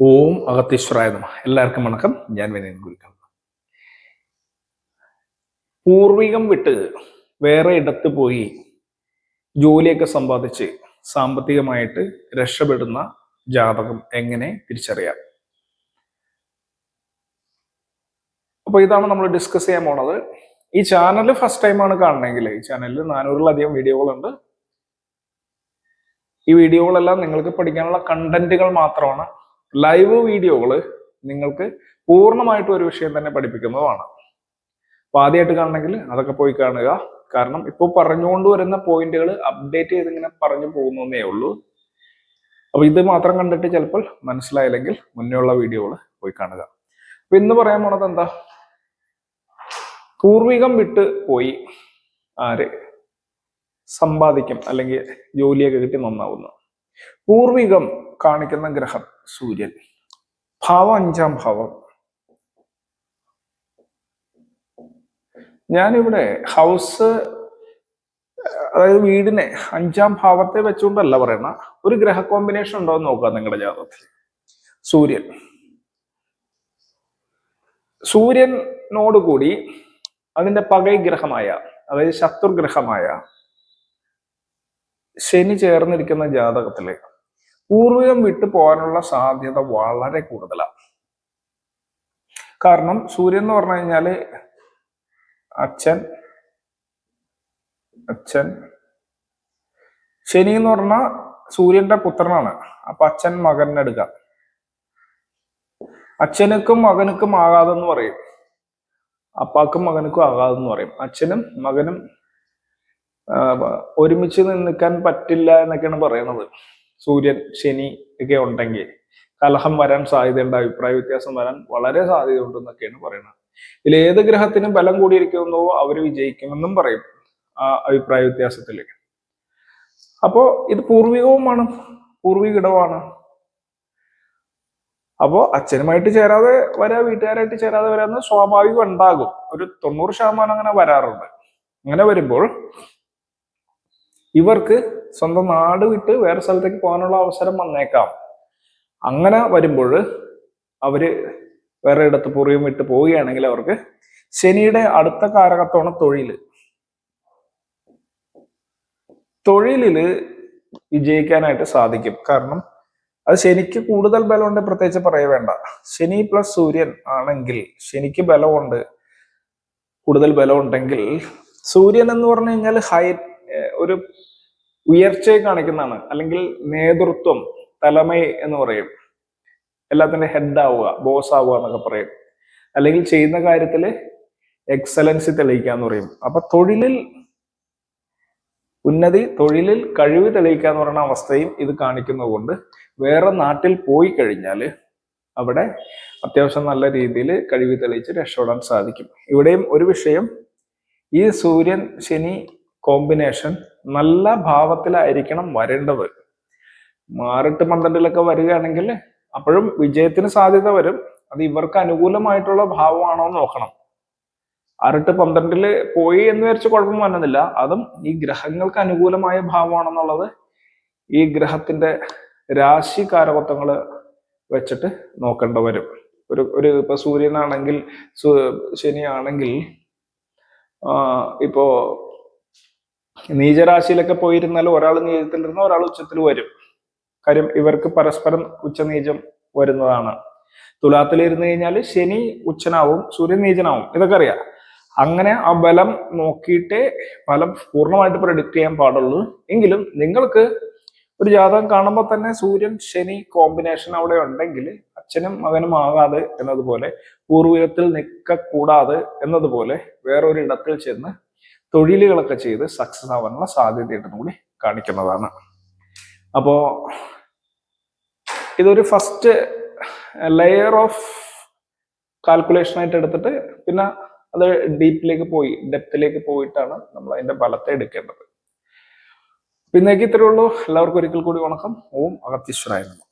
ഓം അഗത്തീശ്വരായ നമ. എല്ലാവർക്കും വണക്കം. ഞാൻ വിനയൻ ഗുരുക്കൾ. പൂർവികം വിട്ട് വേറെ ഇടത്ത് പോയി ജോലിയൊക്കെ സമ്പാദിച്ച് സാമ്പത്തികമായിട്ട് രക്ഷപ്പെടുന്ന ജാതകം എങ്ങനെ തിരിച്ചറിയാം? അപ്പൊ ഇതാണ് നമ്മൾ ഡിസ്കസ് ചെയ്യാൻ പോണത്. ഈ ചാനൽ ഫസ്റ്റ് ടൈം ആണ് കാണണമെങ്കിൽ ഈ ചാനലിൽ നാനൂറിലധികം വീഡിയോകളുണ്ട് ഈ വീഡിയോകളെല്ലാം നിങ്ങൾക്ക് പഠിക്കാനുള്ള കണ്ടന്റുകൾ മാത്രമാണ്. ലൈവ് വീഡിയോകൾ നിങ്ങൾക്ക് പൂർണമായിട്ടും ഒരു വിഷയം തന്നെ പഠിപ്പിക്കുന്നതുമാണ് അപ്പൊ ആദ്യമായിട്ട് കാണണമെങ്കിൽ അതൊക്കെ പോയി കാണുക. കാരണം ഇപ്പോൾ പറഞ്ഞുകൊണ്ട് വരുന്ന പോയിന്റുകൾ അപ്ഡേറ്റ് ചെയ്ത് ഇങ്ങനെ പറഞ്ഞു പോകുന്നതേ ഉള്ളൂ. അപ്പൊ ഇത് മാത്രം കണ്ടിട്ട് ചിലപ്പോൾ മനസ്സിലായില്ലെങ്കിൽ മുന്നേ ഉള്ള വീഡിയോകൾ പോയി കാണുക. അപ്പൊ ഇന്ന് പറയാൻ പോണത് എന്താ? പൂർവികം വിട്ട് പോയി ആര്? സമ്പാദിക്കും അല്ലെങ്കിൽ ജോലിയൊക്കെ കിട്ടി നന്നാവുന്നു. പൂർവികം കാണിക്കുന്ന ഗ്രഹം സൂര്യൻ. ഭാവം അഞ്ചാം ഭാവം. ഞാനിവിടെ ഹൗസ് അതായത് വീടിനെ അഞ്ചാം ഭാവത്തെ വെച്ചുകൊണ്ടല്ല പറയണ ഒരു ഗ്രഹ കോമ്പിനേഷൻ ഉണ്ടോ എന്ന് നോക്കുക നിങ്ങളുടെ ജാതകത്തിൽ സൂര്യൻ. സൂര്യനോട് കൂടി അതിന്റെ പകൈ ഗ്രഹമായ അതായത് ശത്രുഗ്രഹമായ ശനി ചേർന്നിരിക്കുന്ന ജാതകത്തിൽ പൂർവികം വിട്ടു പോകാനുള്ള സാധ്യത വളരെ കൂടുതലാണ്. കാരണം സൂര്യൻ എന്ന് പറഞ്ഞു കഴിഞ്ഞാൽ അച്ഛൻ അച്ഛൻ. ശനി എന്ന് പറഞ്ഞാൽ സൂര്യന്റെ പുത്രനാണ്. അപ്പൊ അച്ഛൻ മകനെ എടുക്കാം. അച്ഛനുക്കും മകനുക്കും ആകാതെന്ന് പറയും. അപ്പാക്കും മകനക്കും ആകാതെന്ന് പറയും. അച്ഛനും മകനും ഒരുമിച്ച് നിൽക്കാൻ പറ്റില്ല എന്നൊക്കെയാണ് പറയുന്നത്. സൂര്യൻ ശനി ഒക്കെ ഉണ്ടെങ്കിൽ കലഹം വരാൻ സാധ്യതയുണ്ട് അഭിപ്രായ വ്യത്യാസം വരാൻ വളരെ സാധ്യതയുണ്ട് എന്നൊക്കെയാണ് പറയുന്നത്. ഇതിൽ ഏത് ഗ്രഹത്തിനും ബലം കൂടിയിരിക്കുന്നുവോ അവർ വിജയിക്കുമെന്നും പറയും ആ അഭിപ്രായ വ്യത്യാസത്തിൽ അപ്പോ ഇത് പൂർവികവുമാണ് പൂർവികിടവുമാണ് അപ്പോ അച്ഛനുമായിട്ട് ചേരാതെ വരാ വീട്ടുകാരായിട്ട് ചേരാതെ വരാന്ന് സ്വാഭാവികം ഉണ്ടാകും. ഒരു തൊണ്ണൂറ് ശതമാനം അങ്ങനെ വരാറുണ്ട്. അങ്ങനെ വരുമ്പോൾ ഇവർക്ക് സ്വന്തം നാട് വിട്ട് വേറെ സ്ഥലത്തേക്ക് പോകാനുള്ള അവസരം വന്നേക്കാം. അങ്ങനെ വരുമ്പോൾ അവർ വേറെ ഇടത്ത് പൂർവം വിട്ട് പോവുകയാണെങ്കിൽ അവർക്ക് ശനിയുടെ അടുത്ത കാരകത്വമാണ് തൊഴിൽ തൊഴിലിൽ വിജയിക്കാനായിട്ട് സാധിക്കും. കാരണം അത് ശനിക്ക് കൂടുതൽ ബലമുണ്ട് പ്രത്യേകിച്ച് പറയ വേണ്ട. ശനി പ്ലസ് സൂര്യൻ ആണെങ്കിൽ ശനിക്ക് ബലമുണ്ട് കൂടുതൽ ബലമുണ്ടെങ്കിൽ സൂര്യൻ എന്ന് പറഞ്ഞു കഴിഞ്ഞാൽ ഹൈ ഒരു ഉയർച്ചയെ കാണിക്കുന്നതാണ്. അല്ലെങ്കിൽ നേതൃത്വം തലമേ എന്ന് പറയും. എല്ലാത്തിന്റെ ഹെഡ് ആവുക ബോസ് ആവുക എന്നൊക്കെ പറയും. അല്ലെങ്കിൽ ചെയ്യുന്ന കാര്യത്തിൽ എക്സലൻസി തെളിയിക്കുക എന്ന് പറയും. അപ്പൊ തൊഴിലിൽ ഉന്നതി തൊഴിലിൽ കഴിവ് തെളിയിക്കുക എന്ന് പറയുന്ന അവസ്ഥയും ഇത് കാണിക്കുന്നത് കൊണ്ട് വേറെ നാട്ടിൽ പോയി കഴിഞ്ഞാൽ അവിടെ അത്യാവശ്യം നല്ല രീതിയിൽ കഴിവ് തെളിയിച്ച് രക്ഷപ്പെടാൻ സാധിക്കും. ഇവിടെയും ഒരു വിഷയം ഈ സൂര്യൻ ശനി കോമ്പിനേഷൻ നല്ല ഭാവത്തിലായിരിക്കണം വരേണ്ടത്. മാറിട്ട് പന്ത്രണ്ടിലൊക്കെ വരികയാണെങ്കിൽ അപ്പോഴും വിജയത്തിന് സാധ്യത വരും. അത് ഇവർക്ക് അനുകൂലമായിട്ടുള്ള ഭാവമാണോ എന്ന് നോക്കണം. ആറിട്ട് പന്ത്രണ്ടിൽ പോയി എന്ന് വിചാരിച്ച് കുഴപ്പം വന്നതില്ല അതും ഈ ഗ്രഹങ്ങൾക്ക് അനുകൂലമായ ഭാവമാണെന്നുള്ളത് ഈ ഗ്രഹത്തിന്റെ രാശി കാരകത്വങ്ങൾ വെച്ചിട്ട് നോക്കേണ്ട വരും. ഒരു ഒരു ഇപ്പൊ സൂര്യനാണെങ്കിൽ ശനിയാണെങ്കിൽ ഇപ്പോ നീചരാശിയിലൊക്കെ പോയിരുന്നാൽ ഒരാൾ നീചത്തിലിരുന്ന ഒരാൾ ഉച്ചത്തിൽ വരും. കാര്യം ഇവർക്ക് പരസ്പരം ഉച്ചനീചം വരുന്നതാണ്. തുലാത്തിൽ ഇരുന്ന് കഴിഞ്ഞാൽ ശനി ഉച്ചനാവും സൂര്യൻ നീചനാവും. ഇതൊക്കെ അറിയാം. അങ്ങനെ ആ ബലം നോക്കിയിട്ടേ ഫലം പൂർണമായിട്ട് പ്രഡിക്റ്റ് ചെയ്യാൻ പാടുള്ളൂ. എങ്കിലും നിങ്ങൾക്ക് ഒരു ജാതകം കാണുമ്പോൾ തന്നെ സൂര്യൻ ശനി കോമ്പിനേഷൻ അവിടെ ഉണ്ടെങ്കിൽ അച്ഛനും മകനും ആകാതെ എന്നതുപോലെ പൂർവീകത്തിൽ നിൽക്കക്കൂടാതെ എന്നതുപോലെ വേറൊരു ഇടത്തിൽ ചെന്ന് തൊഴിലുകളൊക്കെ ചെയ്ത് സക്സസ് ആവാനുള്ള സാധ്യതയുണ്ടെന്ന് കൂടി കാണിക്കുന്നതാണ്. അപ്പോ ഇതൊരു ഫസ്റ്റ് ലെയർ ഓഫ് കാൽക്കുലേഷൻ ആയിട്ട് എടുത്തിട്ട് പിന്നെ അത് ഡീപ്പിലേക്ക് പോയി ഡെപ്തിലേക്ക് പോയിട്ടാണ് നമ്മൾ അതിന്റെ ഫലത്തെ എടുക്കേണ്ടത്. പിന്നേക്ക് ഇത്രയേ ഉള്ളൂ. എല്ലാവർക്കും ഒരിക്കൽ കൂടി വണക്കം. ഓം അഗത്തീശ്വരായിരുന്നു